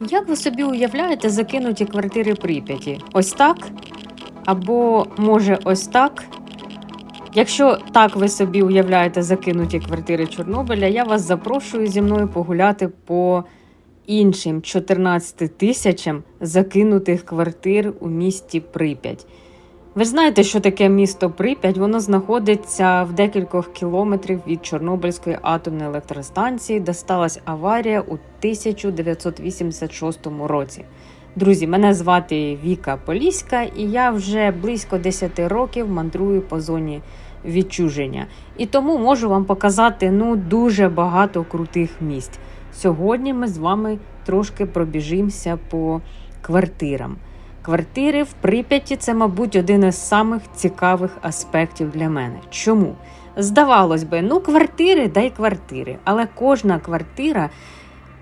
Як ви собі уявляєте закинуті квартири Прип'яті? Ось так? Або може ось так? Якщо так ви собі уявляєте закинуті квартири Чорнобиля, я вас запрошую зі мною погуляти по іншим 14 тисячам закинутих квартир у місті Прип'ять. Ви ж знаєте, що таке місто Прип'ять? Воно знаходиться в декількох кілометрів від Чорнобильської атомної електростанції, де сталася аварія у 1986 році. Друзі, мене звати Віка Поліська, і я вже близько 10 років мандрую по зоні відчуження. І тому можу вам показати ну дуже багато крутих місць. Сьогодні ми з вами трошки пробіжимося по квартирам. Квартири в Прип'яті це, мабуть, один із самих цікавих аспектів для мене. Чому? Здавалось би, ну квартири дай квартири, але кожна квартира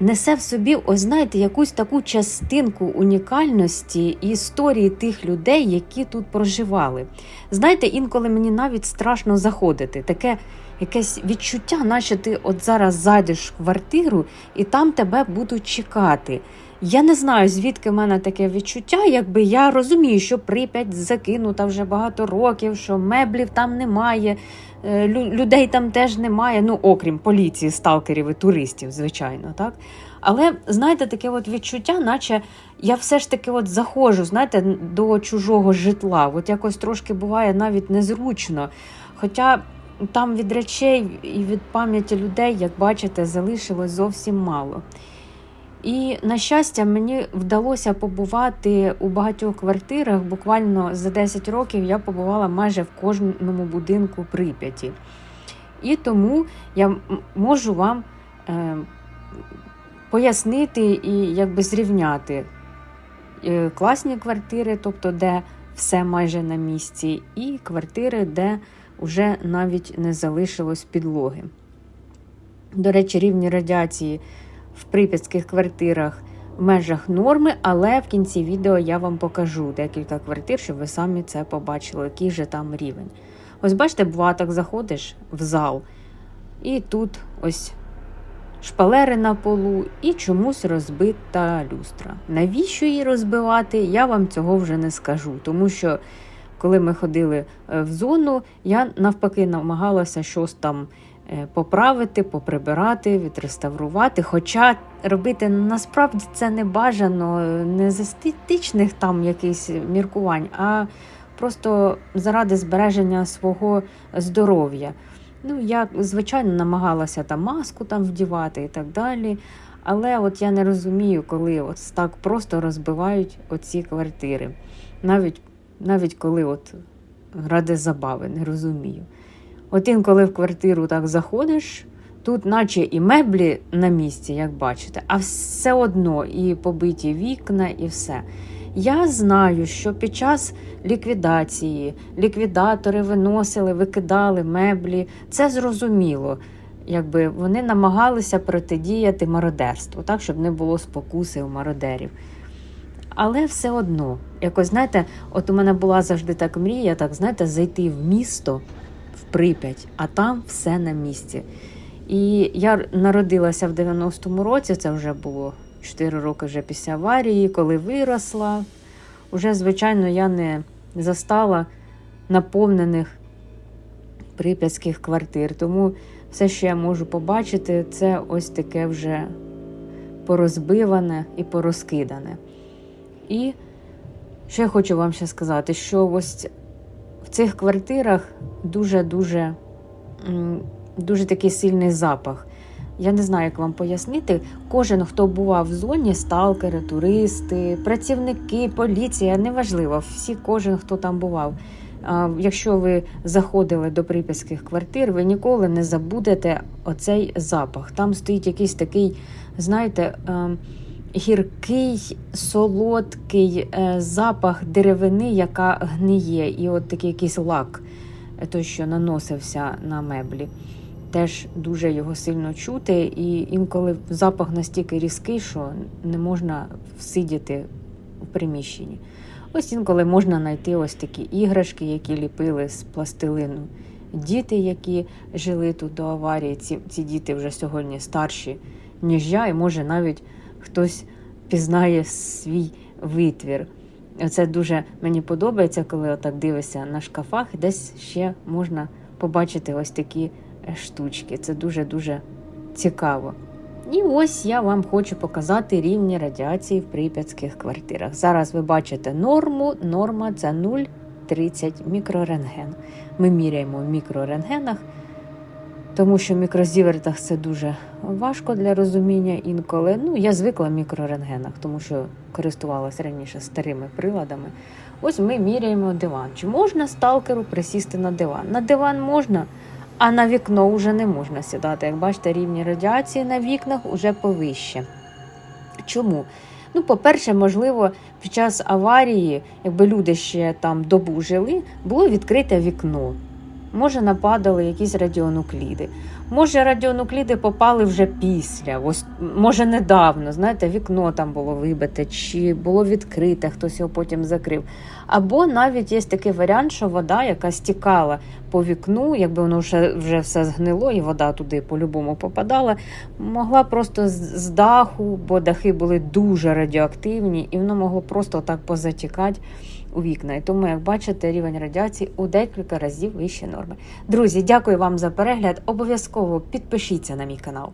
несе в собі, ось знаєте, якусь таку частинку унікальності і історії тих людей, які тут проживали. Знаєте, інколи мені навіть страшно заходити. Таке якесь відчуття, наче ти от зараз зайдеш в квартиру і там тебе будуть чекати. Я не знаю, звідки в мене таке відчуття, якби я розумію, що Прип'ять закинута вже багато років, що меблів там немає, е, людей там теж немає, ну окрім поліції, сталкерів і туристів, звичайно, так. Але знаєте, таке от відчуття, наче я все ж таки от заходжу, знаєте, до чужого житла. От якось трошки буває навіть незручно. Хоча там від речей і від пам'яті людей, як бачите, залишилось зовсім мало. І на щастя, мені вдалося побувати у багатьох квартирах. Буквально за 10 років я побувала майже в кожному будинку Прип'яті. І тому я можу вам е, пояснити і якби зрівняти е, класні квартири, тобто де все майже на місці, і квартири, де вже навіть не залишилось підлоги. До речі, рівні радіації в прип'ятських квартирах в межах норми, але в кінці відео я вам покажу декілька квартир, щоб ви самі це побачили, який же там рівень. Ось бачите, бува, так заходиш в зал, і тут ось шпалери на полу і чомусь розбита люстра. Навіщо її розбивати, я вам цього вже не скажу, тому що коли ми ходили е, в зону, я навпаки намагалася щось там е, поправити, поприбирати, відреставрувати. Хоча робити насправді це не бажано, е, не з естетичних там якихось міркувань, а просто заради збереження свого здоров'я. Ну, я, звичайно, намагалася там маску там вдівати і так далі. Але от я не розумію, коли от так просто розбивають оці квартири. Навіть, навіть коли от ради забави, не розумію. От інколи в квартиру так заходиш, тут наче і меблі на місці, як бачите, а все одно і побиті вікна, і все. Я знаю, що під час ліквідації ліквідатори виносили, викидали меблі. Це зрозуміло. Якби вони намагалися протидіяти мародерству, так, щоб не було спокуси у мародерів. Але все одно, якось знаєте, от у мене була завжди так мрія, так знаєте, зайти в місто, в Прип'ять, а там все на місці. І я народилася в 90-му році, це вже було 4 роки вже після аварії, коли виросла. Уже, звичайно, я не застала наповнених прип'ятських квартир. Тому все, що я можу побачити, це ось таке вже порозбиване і порозкидане. І ще хочу вам ще сказати, що ось в цих квартирах дуже-дуже дуже такий сильний запах. Я не знаю, як вам пояснити. Кожен, хто бував в зоні, сталкери, туристи, працівники, поліція, неважливо, всі, кожен, хто там бував. Якщо ви заходили до прип'ятських квартир, ви ніколи не забудете оцей запах. Там стоїть якийсь такий, знаєте, ем, гіркий, солодкий е, запах деревини, яка гниє, і от такий якийсь лак, е, той, що наносився на меблі. Теж дуже його сильно чути, і інколи запах настільки різкий, що не можна всидіти в приміщенні. Ось інколи можна знайти ось такі іграшки, які ліпили з пластилину. Діти, які жили тут до аварії, ці, ці діти вже сьогодні старші, ніж я, і може навіть хтось впізнає свій витвір. Це дуже мені подобається, коли отак дивишся на шкафах, десь ще можна побачити ось такі е, штучки. Це дуже-дуже цікаво. І ось я вам хочу показати рівні радіації в прип'ятських квартирах. Зараз ви бачите норму. Норма це 0,30 мікрорентген. Ми міряємо в мікрорентгенах, тому що в мікрозівертах це дуже важко для розуміння інколи. Ну, я звикла в мікрорентгенах, тому що користувалася раніше старими приладами. Ось ми міряємо диван. Чи можна сталкеру присісти на диван? На диван можна, а на вікно вже не можна сідати. Як бачите, рівні радіації на вікнах вже повище. Чому? Ну, по-перше, можливо, під час аварії, якби люди ще там добу жили, було відкрите вікно. Може, нападали якісь радіонукліди. Може, радіонукліди попали вже після, ось може недавно, знаєте, вікно там було вибите, чи було відкрите, хтось його потім закрив. Або навіть є такий варіант, що вода, яка стікала по вікну, якби воно вже, вже все згнило, і вода туди по-любому попадала, могла просто з, даху, бо дахи були дуже радіоактивні, і воно могло просто так позатікати у вікна. І тому, як бачите, рівень радіації у декілька разів вище норми. Друзі, дякую вам за перегляд. Обов'язково підпишіться на мій канал.